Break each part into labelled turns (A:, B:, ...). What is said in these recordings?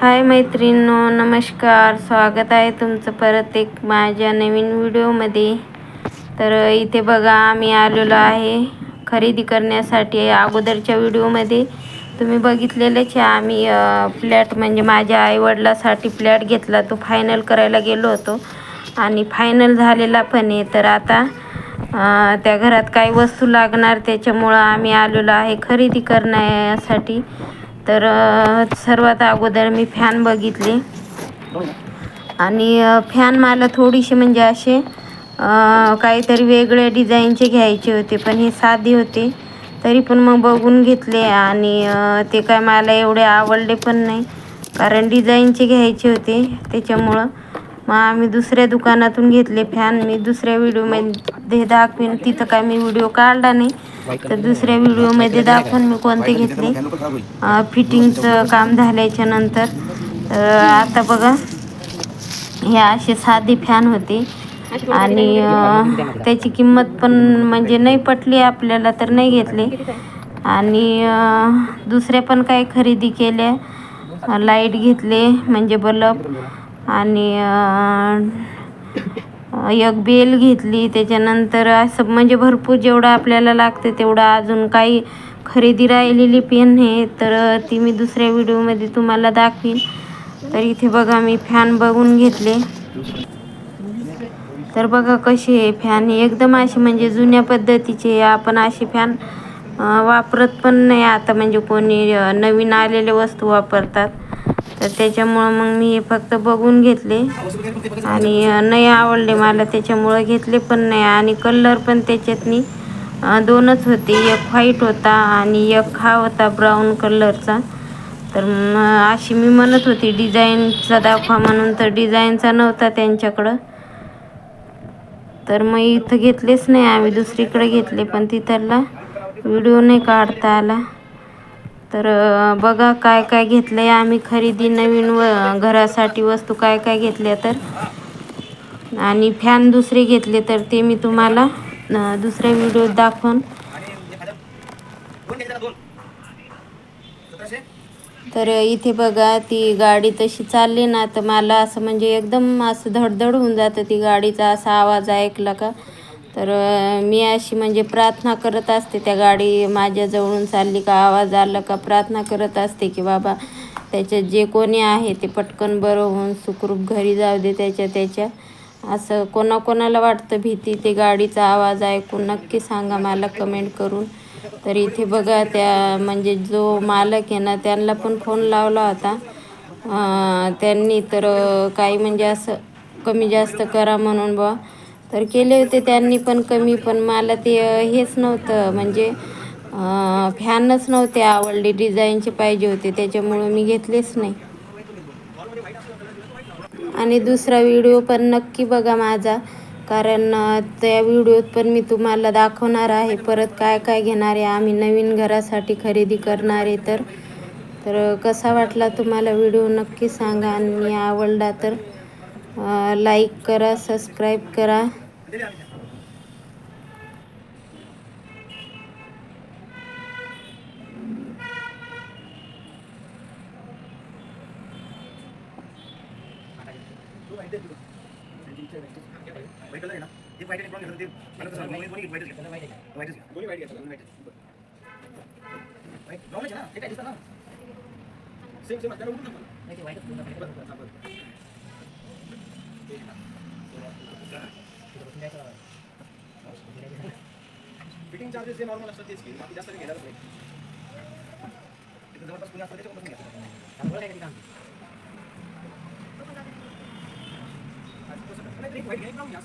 A: हाय मैत्रिणींनो नमस्कार. स्वागत आहे तुमचं परत एक माझ्या नवीन व्हिडिओमध्ये. तर इथे बघा आम्ही आलेलो आहे खरेदी करण्यासाठी अगोदरच्या व्हिडिओमध्ये. तुम्ही बघितलेलेच आहे आम्ही फ्लॅट म्हणजे माझ्या आईवडिलासाठी फ्लॅट घेतला. तो फायनल करायला गेलो होतो आणि फायनल झालेला पण आहे. तर आता त्या घरात काही वस्तू लागणार त्याच्यामुळं आम्ही आलेलो आहे खरेदी करण्यासाठी. तर सर्वात अगोदर मी फॅन बघितले. आणि अ, फॅन मला थोडीशी म्हणजे असे काहीतरी वेगळ्या डिझाईनचे घ्यायचे होते पण हे साधे होते. तरी पण मग बघून घेतले आणि ते काय मला एवढे आवडले पण नाही. कारण डिझाईनचे घ्यायचे होते त्याच्यामुळं. मग आम्ही दुसऱ्या दुकानातून घेतले फॅन मी दुसऱ्या व्हिडिओमध्ये दाखवीन. तिथं काय मी व्हिडिओ काढला नाही. तर दुसऱ्या व्हिडिओमध्ये दाखवून मी कोणते घेतले. फिटिंगचं काम झाल्याच्यानंतर. तर आता बघा. हे असे साधे फॅन होते. आणि त्याची किंमत पण म्हणजे नाही पटली आपल्याला तर नाही घेतले. आणि दुसऱ्या पण काही खरेदी केल्या. लाइट घेतले. म्हणजे बल्ब आणि एक बेल घेतली. त्याच्यानंतर असं म्हणजे भरपूर जेवढं आपल्याला लागतं तेवढं अजून काही खरेदी राहिलेली पेन आहे. तर ती मी दुसऱ्या व्हिडिओमध्ये तुम्हाला दाखवीन. तर इथे बघा मी फॅन बघून घेतले. तर बघा कशी आहे फॅन एकदम अशी म्हणजे जुन्या पद्धतीचे आपण अशी फॅन वापरत पण नाही. आता म्हणजे कोणी नवीन आलेले वस्तू वापरतात. तर त्याच्यामुळं मग मी हे फक्त बघून घेतले. आणि नाही आवडले मला त्याच्यामुळं घेतले पण नाही. आणि कलर पण त्याच्यातनी दोनच होते. एक व्हाईट होता आणि एक हा होता ब्राऊन कलरचा तर मग अशी मी म्हणत होती डिझाईनचा दाखवा म्हणून तर डिझाईनचा नव्हता त्यांच्याकडं. तर मग इथं घेतलेच नाही आम्ही. दुसरीकडे घेतले पण तिथला व्हिडिओ नाही काढता आला. तर बघा काय काय घेतलं आहे आम्ही खरेदी नवीन व घरासाठी वस्तू काय काय घेतल्या तर. आणि फॅन दुसरे घेतले तर ते मी तुम्हाला दुसऱ्या व्हिडिओत दाखवून. तर इथे बघा ती गाडी तशी चालली ना तर मला असं म्हणजे एकदम असं धडधड होऊन जातं ती गाडीचा असा आवाज ऐकला का. तर मी अशी म्हणजे प्रार्थना करत असते त्या गाडी माझ्याजवळून चालली का आवाज आला का प्रार्थना करत असते की बाबा त्याच्यात जे कोणी आहे ते पटकन बरं होऊन सुखरूप घरी जाऊ दे त्याच्या त्याच्या. असं कोणाकोणाला वाटतं भीती ते गाडीचा आवाज ऐकून नक्की सांगा मला कमेंट करून. तर इथे बघा त्या म्हणजे जो मालक आहे ना त्यांना पण फोन लावला होता. त्यांनी तर काही म्हणजे असं कमी जास्त करा म्हणून बा तर केले होते त्यांनी पण कमी पण मला ते हेच नव्हतं. म्हणजे फॅनच नव्हते आवडले डिझाईनचे पाहिजे होते. त्याच्यामुळं मी घेतलेच नाही. आणि दुसरा व्हिडिओ पण नक्की बघा माझा. कारण त्या व्हिडिओत पण मी तुम्हाला दाखवणार आहे. परत काय काय घेणार आहे? आम्ही नवीन घरासाठी खरेदी करणार आहे तर. तर कसा वाटला तुम्हाला व्हिडिओ? नक्की सांगा. आणि आवडला तर. लाइक करा सब्सक्राइब करा.
B: फिटिंग चार्जेस जे नॉर्मल असतात तेच की बाकी जास्त काही घेणारच नाही. तिथं जवळपास कुणी असतं त्याच्याकडून घ्या नाही, एक white घ्या, एक brown घ्या,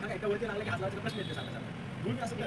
B: पुन्हा एका वरती लागला की हात लावायचा प्रश्न येते सांगा सांगा. असं काय